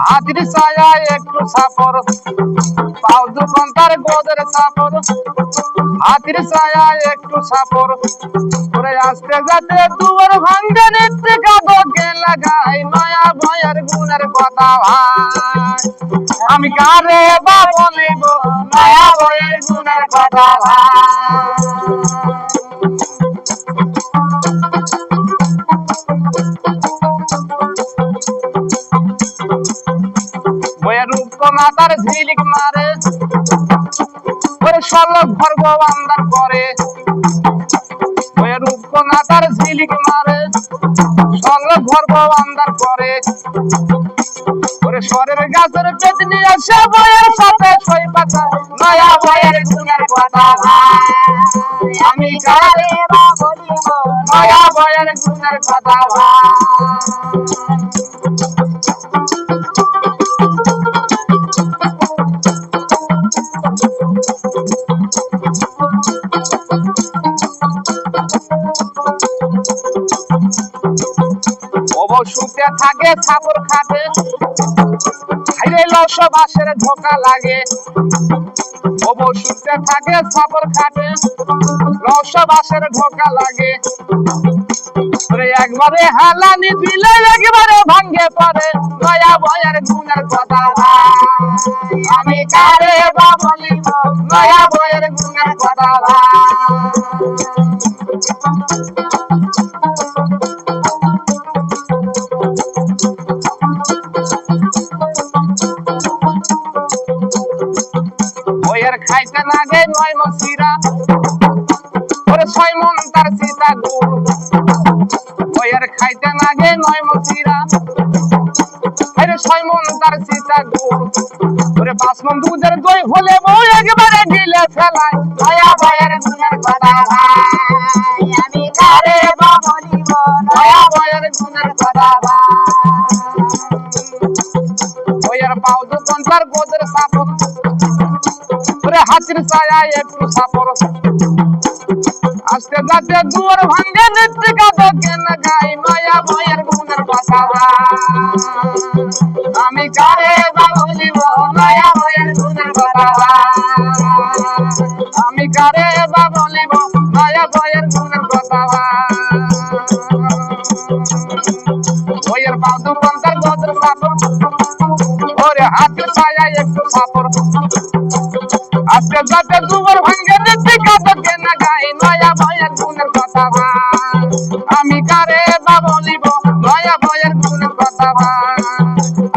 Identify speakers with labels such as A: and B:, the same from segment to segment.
A: হাতির ছায়া একটু সাপর পাও দুখন তার গোদের সাপর হাতির ছায়া একটু সাপর করে আসতে যাতে দুয়ার ভাঙ্গে নিতে কাদকে লাগাই নয়া ভয়ের গুণের কথা ভাই। আমি কারে বা বলিব, নয়া ভয়ের গুণের কথা ভাই। তার ঝিলিক মারে, ওরে সলভ ভর্গবান্দার করে বইয়ের রূপকমা ঝিলিক মারে সলভ ভর্গবান্দার করে ওরে স্বরের গাছের পেতনি আসে বইয়ের সাথে সই পাতা নয়া বইয়ের গুণের কথা আমি কারে নয়া বইয়ের গুণের কথা। অবশ্যুতে থাকে ছাগর খাটে। হাইরে লস বাসের ধোকা লাগে। অবশ্যুতে থাকে ছাগর খাটে। লস বাসের ধোকা লাগে। একবারে হালানি দিলে একবারে ভাঙ্গে পড়ে। নয়া বয়ের গুণের কথা। আমি কারে বা বলিব? নয়া বয়ের গুণের কথা খাইতে লাগে নয় মসিরা। ওরে ছয় মন তার সীতা গুড় বইয়ের খাইতে লাগে নয় মসিরা। আরে ছয় মন তার সীতা গুড় ওরে পাঁচ মন দুধের দই হলে বউ একবারে ঢিলে ফেলায়। নয়া বইয়ের গুণের কথা আমি কারে বা বলিব নয়া বইয়ের গুণের কথা বইয়ের পাও দোকান তার গোদের সাপন ওরে হাতির ছায়া একটু সাপর আজকে যাতে দুয়ার ভাঙ্গে নিত্যে কাদকে লাগাই নয়া বইয়ের গুণের কথা ভাই। আমি কারে বা বলিব নয়া বইয়ের গুণের ভাই। আমি কারে বা বলিব নয়া গুণের ভাই। বইয়ের পাও দোকান তার সাপর ওরে হাতির ছায়া একটু সাপর আজকে যাতে দুবার ভাঙ্গে দিতে কাদকে না গাই নয়া ভয়ের গুণের কথা ভাই আমি কারে বা বলিব, নয়া ভয়ের গুণের কথা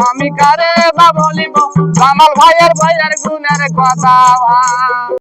A: আমি কারে বা বলিব কামাল ভাইয়ের ভয়ের গুণের কথা